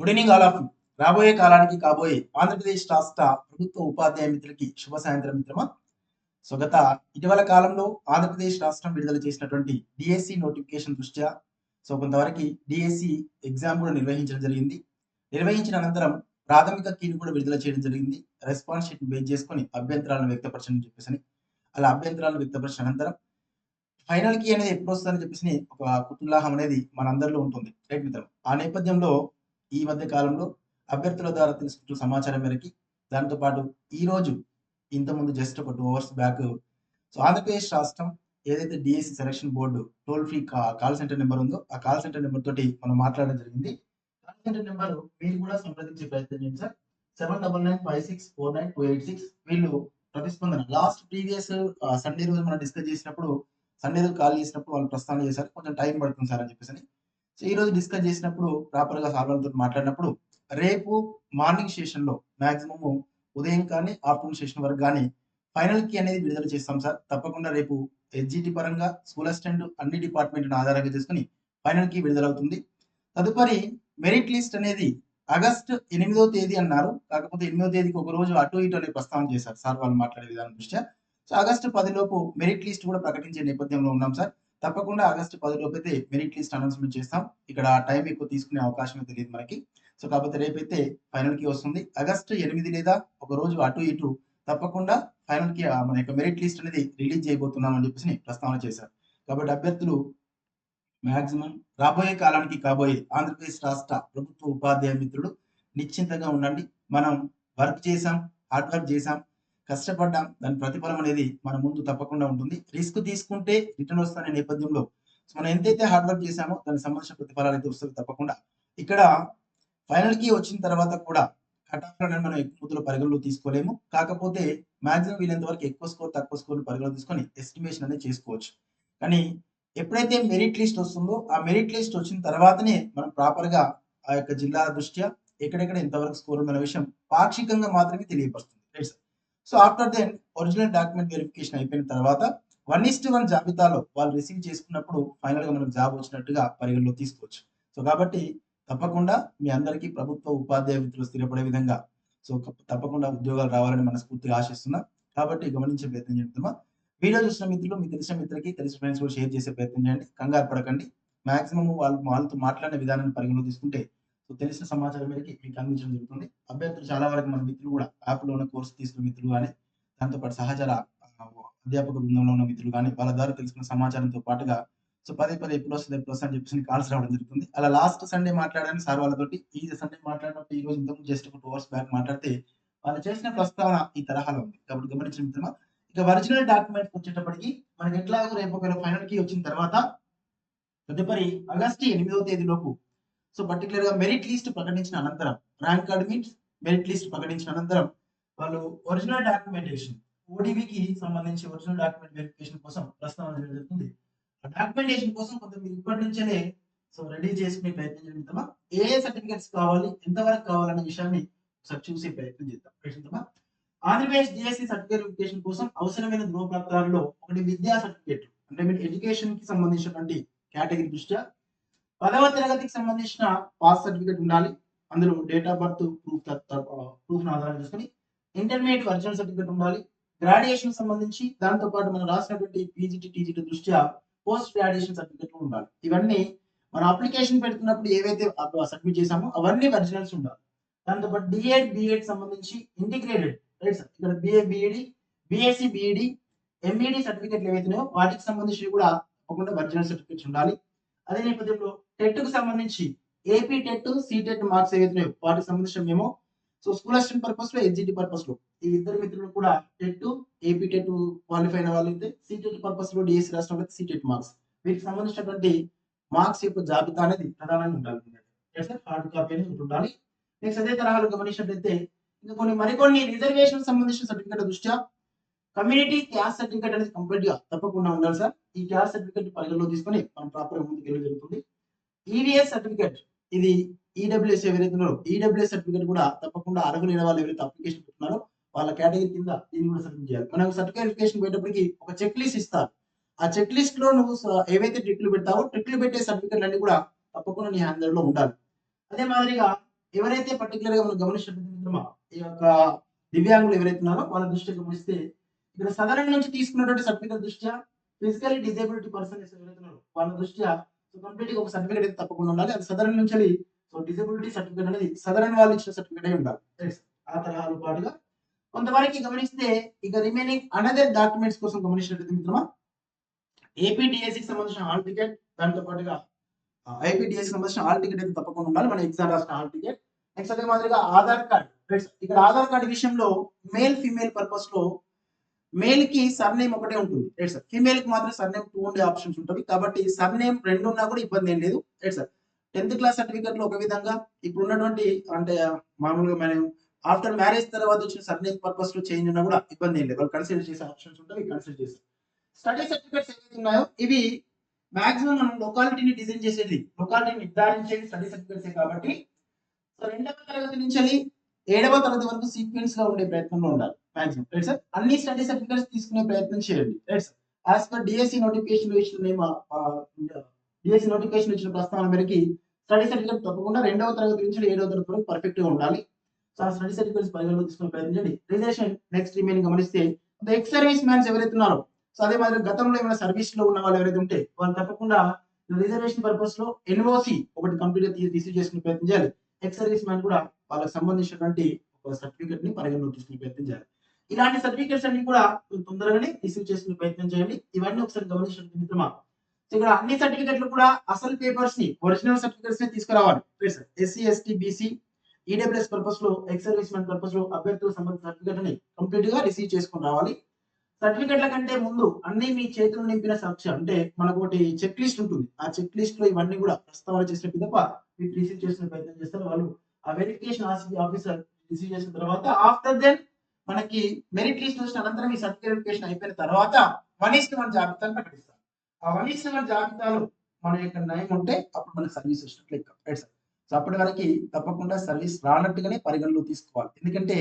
Good evening all of రాబోయే కాలానికి కాబోయే ఆంధ్రప్రదేశ్ రాష్ట్ర ప్రభుత్వ ఉపాధ్యాయ మిత్రులకి శుభ సాయంత్రం మిత్రమా? సో గత ఇటీవల కాలంలో ఆంధ్రప్రదేశ్ రాష్ట్రం విడుదల చేసినటువంటి డిఎస్సి నోటిఫికేషన్ దృష్ట్యా సో కొంతవరకు డిఎస్సి ఎగ్జామ్ కూడా నిర్వహించడం జరిగింది. నిర్వహించిన అనంతరం ప్రాథమిక కీని కూడా విడుదల చేయడం జరిగింది. రెస్పాన్స్ షీట్ బేస్ చేసుకొని అభ్యంతరాలను వ్యక్తపరచని చెప్పేసి అలా అభ్యంతరాలను వ్యక్తపరిచిన అనంతరం ఫైనల్ కీ అనేది ఎప్పుడు వస్తుందని చెప్పేసి ఒక కుతుల్లాహం అనేది మనందరిలో ఉంటుంది. రైట్ మిత్రం ఆ నేపథ్యంలో ఈ మధ్య కాలంలో అభ్యర్థుల ద్వారా తెలుసుకుంటున్న సమాచారం మేరకి దాంతో పాటు ఈ రోజు ఇంతకుముందు జస్ట్ ఒక two hours back so Andhra Pradesh రాష్ట్రం ఏదైతే DSC selection board toll free call centre number ఉందో ఆ కాల్ సెంటర్ నెంబర్ తోటి మనం మాట్లాడడం జరిగింది. కాల్ సెంటర్ నెంబర్ మీరు కూడా సంప్రదించే ప్రయత్నం చేయండి sir. Seven double nine five six four nine two eight six వీళ్ళు ప్రతిస్పందన. లాస్ట్ ప్రీవియస్ సండే రోజు మనం డిస్కస్ చేసినప్పుడు సండే రోజు కాల్ చేసినప్పుడు వాళ్ళు ప్రస్థానం చేశారు. కొంచెం టైం పడుతుంది సార్ అని చెప్పేసి సో ఈ రోజు డిస్కస్ చేసినప్పుడు ప్రాపర్గా సార్ వాళ్ళతో మాట్లాడినప్పుడు రేపు మార్నింగ్ సెషన్లో మాక్సిమం ఉదయం కానీ ఆఫ్టర్నూన్ సెషన్ వరకు కానీ ఫైనల్కి అనేది విడుదల చేస్తాం సార్. తప్పకుండా రేపు ఎస్జిటి పరంగా స్కూల్ అసిస్టెంట్ అన్ని డిపార్ట్మెంట్ ఆధారంగా చేసుకుని ఫైనల్కి విడుదలవుతుంది. తదుపరి మెరిట్ లిస్ట్ అనేది ఆగస్ట్ ఎనిమిదో తేదీ అన్నారు. కాకపోతే ఎనిమిదో తేదీకి ఒక రోజు అటు ఇటు అనే ప్రస్తావన చేశారు సార్ వాళ్ళు మాట్లాడే విధానం దృష్ట్యా. సో ఆగస్టు పదిలోపు మెరిట్ లిస్ట్ కూడా ప్రకటించే నేపథ్యంలో ఉన్నాం సార్. తప్పకుండా ఆగస్టు పది అయితే మెరిట్ లిస్ట్ అనౌన్స్మెంట్ చేస్తాం. ఇక్కడ టైం ఎక్కువ తీసుకునే అవకాశం అయితే లేదు మనకి. సో కాకపోతే రేపైతే ఫైనల్కి వస్తుంది. ఆగస్టు ఎనిమిది లేదా ఒక రోజు అటు ఇటు తప్పకుండా ఫైనల్కి మన యొక్క మెరిట్ లిస్ట్ అనేది రిలీజ్ చేయబోతున్నాం అని చెప్పేసి ప్రస్తావన చేశారు. కాబట్టి అభ్యర్థులు మాక్సిమం రాబోయే కాలానికి కాబోయే ఆంధ్రప్రదేశ్ రాష్ట్ర ప్రభుత్వ ఉపాధ్యాయ మిత్రులు నిశ్చింతగా ఉండండి. మనం వర్క్ చేసాం హార్డ్ వర్క్ చేసాం కష్టపడ్డాం. దాని ప్రతిఫలం అనేది మన ముందు తప్పకుండా ఉంటుంది. రిస్క్ తీసుకుంటే రిటర్న్ వస్తున్న నేపథ్యంలో సో మనం ఎంతైతే హార్డ్ వర్క్ చేశామో దానికి సంబంధించిన ప్రతిఫలాలు అయితే వస్తుంది తప్పకుండా. ఇక్కడ ఫైనల్కి వచ్చిన తర్వాత కూడా కట్ మనం ఎక్కువ ముద్దులో పరిగణలో తీసుకోలేము. కాకపోతే మాక్సిమం వీలైనంత వరకు ఎక్కువ స్కోర్ తక్కువ స్కోర్ పరిగణలో తీసుకొని ఎస్టిమేషన్ అనేది చేసుకోవచ్చు. కానీ ఎప్పుడైతే మెరిట్ లిస్ట్ వస్తుందో ఆ మెరిట్ లిస్ట్ వచ్చిన తర్వాతనే మనం ప్రాపర్గా ఆ యొక్క జిల్లాల దృష్ట్యా ఎక్కడెక్కడ ఎంతవరకు స్కోర్ ఉందన్న విషయం పాక్షికంగా మాత్రమే తెలియపరుస్తుంది. Right sir so after then original document verification అయిపోయిన తర్వాత వన్ ఇస్ట్ వన్ జాబితాలో వాళ్ళు రిసీవ్ చేసుకున్నప్పుడు ఫైనల్గా మనకు జాబ్ వచ్చినట్టుగా పరిగణలో తీసుకోవచ్చు. సో కాబట్టి తప్పకుండా మీ అందరికీ ప్రభుత్వ ఉపాధ్యాయ మిత్రులు స్థిరపడే విధంగా సో తప్పకుండా ఉద్యోగాలు రావాలని మనస్ఫూర్తిగా ఆశిస్తున్నా. కాబట్టి గమనించే ప్రయత్నం చేద్దామా? వీడియో చూసిన మిత్రులు మీ తెలిసిన మిత్రులకి తెలిసిన ఫ్రెండ్స్ కూడా షేర్ చేసే ప్రయత్నం చేయండి. కంగారు పడకండి. మాక్సిమం వాళ్ళు వాళ్ళతో మాట్లాడే విధానాన్ని పరిగణలో తీసుకుంటే సో తెలిసిన సమాచారం మేరకు మీకు అందించడం జరుగుతుంది. అభ్యర్థులు చాలా వరకు మన మిత్రులు కూడా యాప్లో ఉన్న కోర్సు తీసుకున్న మిత్రులు కానీ దాంతోపాటు సహచర అధ్యాపక బృందంలో ఉన్న మిత్రులు కానీ వాళ్ళ ద్వారా తెలుసుకున్న సమాచారంతో పాటుగా సో పదే పదే ఎప్పుడు వస్తుంది ఎప్పుడు వస్తుంది అని చెప్పేసి కాల్స్ రావడం జరుగుతుంది. అలా లాస్ట్ సండే మాట్లాడాను సార్ వాళ్ళతోటి ఈ సండే మాట్లాడినప్పుడు ఈ రోజు ఇంతకు జస్ట్ ఒక టూ అవర్స్ బ్యాక్ మాట్లాడితే వాళ్ళు చేసిన ప్రస్తావన ఈ తరహాలో ఉంది. కాబట్టి గమనించిన మిత్రమా. ఇక ఒరిజినల్ డాక్యుమెంట్స్ వచ్చేటప్పటికి మనకి ఎట్లాగో రేపు ఒకవేళ ఫైనల్కి వచ్చిన తర్వాత తదుపరి ఆగస్టు ఎనిమిదవ తేదీలోపు సో పర్టికులర్గా మెరిట్ లిస్ట్ ప్రకటించిన అనంతరం rank card means merit list ప్రకటించిన అనంతరం వాళ్ళు ఒరిజినల్ డాక్యుమెంటేషన్ ఓడివికి సంబంధించి ఒరిజినల్ డాక్యుమెంట్ వెరిఫికేషన్ కోసం ప్రస్తావన జరుగుతుంది. ఆ డాక్యుమెంటేషన్ కోసం కొంత మీరు ఇప్పటి నుంచే సో రెడీ చేసుకునే ప్రయత్నం చేద్దామా ఏ ఏ సర్టిఫికేట్స్ కావాలి ఎంతవరకు కావాలనే విషయాన్ని ఒకసారి చూసి ప్రయత్నం చేద్దాం. ప్రయత్నిద్దామా? ఆంధ్రప్రదేశ్ డిఎస్సి సర్టిఫికేట్ వెరిఫికేషన్ కోసం అవసరమైన ధృవపత్రాలలో ఒకటి విద్యా సర్టిఫికేట్ అంటే మీరు ఎడ్యుకేషన్కి సంబంధించినటువంటి కేటగిరీ దృష్ట్యా పదవ తరగతికి సంబంధించిన పాస్ సర్టిఫికేట్ ఉండాలి. అందులో date of birth proof proof ఆధారం చేసుకుని ఇంటర్మీడియట్ ఒరిజినల్ సర్టిఫికేట్ ఉండాలి. గ్రాడ్యుయేషన్ సంబంధించి దాంతో పాటు మనం రాసినటువంటి పీజీటీ టీజీటీ దృష్ట్యా పోస్ట్ గ్రాడ్యుయేషన్ సర్టిఫికేట్ ఉండాలి. ఇవన్నీ మన అప్లికేషన్ పెడుతున్నప్పుడు ఏవైతే సబ్మిట్ చేసామో అవన్నీ ఒరిజినల్స్ ఉండాలి. దాంతో పాటు డిఎడ్ బిఎడ్ సంబంధించి ఇంటిగ్రేటెడ్ రైట్ సార్ ఇక్కడ BA BEd BSc BEd MEd సర్టిఫికేట్లు ఏవైతున్నాయో వాటికి సంబంధించి కూడా తప్పకుండా ఒరిజినల్ సర్టిఫికేట్స్ ఉండాలి. అదే నేపథ్యంలో టెట్కు సంబంధించి ఏపీ టెట్ సిటెట్ మార్క్స్ ఏవైతున్నాయో వాటికి సంబంధించిన మేము సో స్కూల్ అసిస్టెంట్ పర్పస్లో ఎన్జిటి పర్పస్లో ఈ ఇద్దరు మిత్రులు కూడా టెట్ ఏపీ టెట్ క్వాలిఫై అయిన వాళ్ళు అయితే సిటెట్ పర్పస్లో డిఎస్సి రాష్ట్రం సిటెట్ మార్క్స్. వీటికి సంబంధించినటువంటి మార్క్స్ యొక్క జాబితా అనేది ప్రధానంగా ఉండాలి హార్డ్ కాపీ అనేది ఉండాలి. నెక్స్ట్ అదే తరహాలు గమనించినట్లయితే ఇంకా కొన్ని మరికొన్ని రిజర్వేషన్ సంబంధించిన సర్టిఫికేట్ దృష్ట్యా కమ్యూనిటీ క్యాస్ట్ సర్టిఫికేట్ అనేది కంప్లీట్గా తప్పకుండా ఉండాలి సార్ ఈ క్యాస్ట్ సర్టిఫికేట్ పరిగణలో తీసుకొని మనం ప్రాపర్ ముందుకు జరుగుతుంది. ఈవీఎస్ సర్టిఫికేట్ ఇది ఈడబ్ల్యూఎస్ ఎవరైతే ఉన్నారో ఈడబ్ల్యూఎస్ సర్టిఫికేట్ కూడా తప్పకుండా అర్హులైన వాళ్ళు ఎవరైతే అప్లికేషన్ పెట్టున్నారో వాళ్ళ కేటగిరీ కింద దీన్ని కూడా సబ్మిట్ చేయాలి. మనం సర్టిఫికేషన్ వెరిఫికేషన్ ఒక చెక్ లిస్ట్ ఇస్తారు. ఆ చెక్ లిస్ట్లో నువ్వు ఏవైతే ట్రిక్లు పెడతావో ట్రిక్లు పెట్టే సర్టిఫికేట్లు అన్ని కూడా తప్పకుండా నీ హ్యాండ్లో ఉండాలి. అదే మాదిరిగా ఎవరైతే పర్టికులర్గా మనం గమనించినట్టు ఈ యొక్క దివ్యాంగులు ఎవరైతే ఉన్నారో వాళ్ళ దృష్టి గమనిస్తే ఇక్కడ సదరణ నుంచి తీసుకున్నటువంటి సర్టిఫికేట్ దృష్ట్యా ఫిజికల్ డిజేబిలిటీ పర్సన్ ఎవరైతే ఉన్నారో వాళ్ళ దృష్ట్యా సో కంప్లీట్గా ఒక సర్టిఫికేట్ అయితే తప్పకుండా ఉండాలి. అది సదరన్ నుంచి సో డిజబిలిటీ సర్టిఫికేట్ అనేది సదరన్ వాళ్ళు ఇచ్చిన సర్టిఫికేట్ అయి ఉండాలి. ఆ తరహాలో పాటుగా కొంతవరకు గమనిస్తే ఇక రిమైనింగ్ అనదర్ డాక్యుమెంట్స్ కోసం గమనించినట్లయితే మిత్రమా ఏపీడిఎస్సికి సంబంధించిన హాల్ టికెట్ దాంతో పాటుగా ఐపీడిఎస్ సంబంధించిన హాల్ టికెట్ అయితే తప్పకుండా ఉండాలి. మన ఎగ్జామ్ రాసిన హాల్ టికెట్ నెక్స్ట్ అదే మాదిరిగా ఆధార్ కార్డ్. ఇక్కడ ఆధార్ కార్డు విషయంలో మేల్ ఫీమేల్ పర్పస్లో మేల్కి సర్నేమ్ ఒకటే ఉంటుంది. రైట్ సార్ ఫీమేల్కి మాత్రం సర్నేమ్ టూ ఉండే ఆప్షన్స్ ఉంటుంది కాబట్టి సర్నేమ్ రెండు ఉన్నా కూడా ఇబ్బంది ఏం లేదు. రైట్ సార్ టెన్త్ క్లాస్ సర్టిఫికెట్లో ఒక విధంగా ఇప్పుడు ఉన్నటువంటి అంటే మామూలుగా మనం ఆఫ్టర్ మ్యారేజ్ తర్వాత వచ్చిన సర్నేమ్ పర్పస్లో చేంజ్ ఉన్నా కూడా ఇబ్బంది ఏం లేదు. వాళ్ళు కన్సిడర్ చేసే ఆప్షన్స్ ఉంటాయి. కన్సిడర్ చేస్తారు. స్టడీ సర్టిఫికేట్స్ ఏవైతే ఉన్నాయో ఇవి మాక్సిమం మనం లొకాలిటీని డిజైన్ చేసేది లొకాలిటీని నిర్ధారించేది స్టడీ సర్టిఫికేట్స్ కాబట్టి. సో రెండవ తరగతి నుంచి ఏడవ తరగతి వరకు సీక్వెన్స్గా ఉండే ప్రయత్నంలో ఉండాలి. మాక్సిమం రైట్ సార్ అన్ని స్టడీ సర్టిఫికేట్స్ తీసుకునే ప్రయత్నం చేయండి. Right sir as per DSC notification ఇచ్చిన డిఎస్సి నోటిఫికేషన్ ఇచ్చిన ప్రస్తావన మేరకి స్టడీ సర్టిఫికేట్ తప్పకుండా రెండవ తరగతి నుంచి ఏడవ తరగతి వరకు పర్ఫెక్ట్గా ఉండాలి. సో ఆ స్టడీ సర్టిఫికేట్స్ పరిగణలో తీసుకునే ప్రయత్నం చేయండి. రిజర్వేషన్ నెక్స్ట్ రిమైన్ గమనిస్తే ఎక్స్ సర్వీస్ మ్యాన్స్ ఎవరైతే ఉన్నారో సో అదే మాదిరి గతంలో ఏమైనా సర్వీస్లో ఉన్న వాళ్ళు ఎవరైతే ఉంటే వాళ్ళు తప్పకుండా రిజర్వేషన్ పర్పస్లో ఎన్ఓసి ఒకటి కంప్లీట్గా రిసీవ్ చేసుకునే ప్రయత్నం చేయాలి. ఎక్స్ సర్వీస్ మ్యాన్ కూడా వాళ్ళకి సంబంధించినటువంటి ఒక సర్టిఫికేట్ని పరిగణలో తీసుకునే ప్రయత్నం చేయాలి. ఇలాంటి సర్టిఫికేట్స్ అన్ని కూడా తొందరగానే రిసీవ్ చేసుకునే ప్రయత్నం చేయండి. ఇవన్నీ ఒకసారి గమనించండి మిత్రమా. సో ఇక్కడ అన్ని సర్టిఫికెట్లు కూడా అసలు పేపర్స్ని ఒరిజినల్ సర్టిఫికేట్స్ని తీసుకురావాలి. ఎస్సీ ఎస్టీ బీసీ ఈడబ్ల్యూఎస్ పర్పస్లో ఎక్స్ సర్వీస్ పర్పస్లో అభ్యర్థుల సంబంధించిన సర్టిఫికేట్ని కంప్లీట్గా రిసీవ్ చేసుకుని రావాలి. సర్టిఫికేట్ల కంటే ముందు అన్ని మీ చేతులు నింపిన సాక్ష్యం అంటే మనకు ఒకటి చెక్ లిస్ట్ ఉంటుంది. ఆ చెక్ లిస్ట్లో ఇవన్నీ కూడా ప్రస్తావన చేసిన పిదప మీరు రిసీవ్ చేసిన ప్రయత్నం చేస్తారు. వాళ్ళు ఆ వెరిఫికేషన్ ఆఫీసర్ రిసీవ్ చేసిన తర్వాత ఆఫ్టర్ దెన్ మనకి మెరిట్ లిస్ట్ వచ్చిన అనంతరం ఈ సర్టిఫికేషన్ అయిపోయిన తర్వాత వన్ ఇస్ట్ వన్ జాబితాను ప్రకటిస్తాం. ఆ వన్ ఇస్ట్ వన్ జాబితాలో మన యొక్క నయం ఉంటే అప్పుడు మనకి సర్వీస్ వచ్చినట్లు లెక్క. సో అప్పటి వరకు తప్పకుండా సర్వీస్ రానట్టుగానే పరిగణలో తీసుకోవాలి. ఎందుకంటే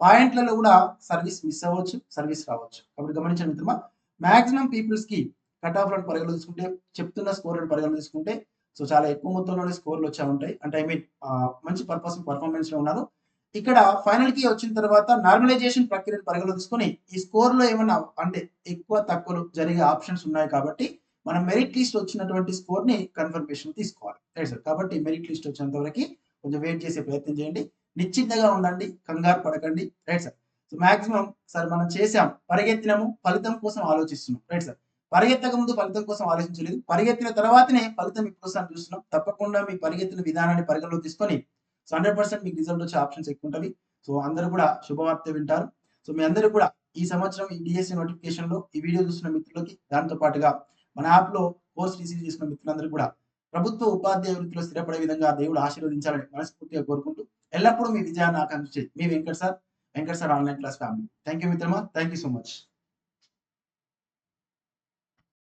పాయింట్లలో కూడా సర్వీస్ మిస్ అవ్వచ్చు సర్వీస్ రావచ్చు. కాబట్టి గమనించండి మిత్రమా మాక్సిమం పీపుల్స్కి కట్ ఆఫ్లను పరిగణలో తీసుకుంటే చెప్తున్న స్కోర్ పరిగణలో తీసుకుంటే సో చాలా ఎక్కువ మొత్తంలోనే స్కోర్లు వచ్చా ఉంటాయి. అంటే ఐ మీన్ మంచి పర్పస్ పర్ఫార్మెన్స్లో ఉన్నారు. ఇక్కడ ఫైనల్కి వచ్చిన తర్వాత నార్మలైజేషన్ ప్రక్రియను పరిగణలో తీసుకొని ఈ స్కోర్లో ఏమన్నా అంటే ఎక్కువ తక్కువలు జరిగే ఆప్షన్స్ ఉన్నాయి కాబట్టి మనం మెరిట్ లిస్ట్ వచ్చినటువంటి స్కోర్ని కన్ఫర్మేషన్ తీసుకోవాలి. రైట్ సార్ కాబట్టి మెరిట్ లిస్ట్ వచ్చేంత వరకు కొంచెం వెయిట్ చేసే ప్రయత్నం చేయండి. నిశ్చింతగా ఉండండి కంగారు పడకండి. Right sir so maximum sir మనం చేసాం పరిగెత్తినము ఫలితం కోసం ఆలోచిస్తున్నాం. రైట్ సార్ పరిగెత్తక ముందు ఫలితం కోసం ఆలోచించలేదు. పరిగెత్తిన తర్వాతనే ఫలితం ఇప్పుడు చూస్తున్నాం. తప్పకుండా మీ పరిగెత్తిన విధానాన్ని పరిగణలో తీసుకొని సో హండ్రెడ్ పర్సెంట్ మీకు రిజల్ట్ వచ్చే ఆప్షన్స్ ఎక్కువ ఉంటుంది సో అందరూ కూడా శుభవార్త వింటారు. సో మీ అందరూ కూడా ఈ సంవత్సరం ఈ డిఎస్సి నోటిఫికేషన్లో ఈ వీడియో చూసిన మిత్రులకి దాంతో పాటుగా మన యాప్లో కోర్స్ రిసీవ్ చేసిన మిత్రులందరూ కూడా ప్రభుత్వ ఉపాధ్యాయ వృత్తిలో స్థిరపడే విధంగా దేవుడు ఆశీర్వదించాలని మనస్ఫూర్తిగా కోరుకుంటూ ఎల్లప్పుడూ మీ విజయాన్ని ఆకాంక్షి మీ Venkat sir. Venkat sir online class family. Thank you మిత్రమా. Thank you so much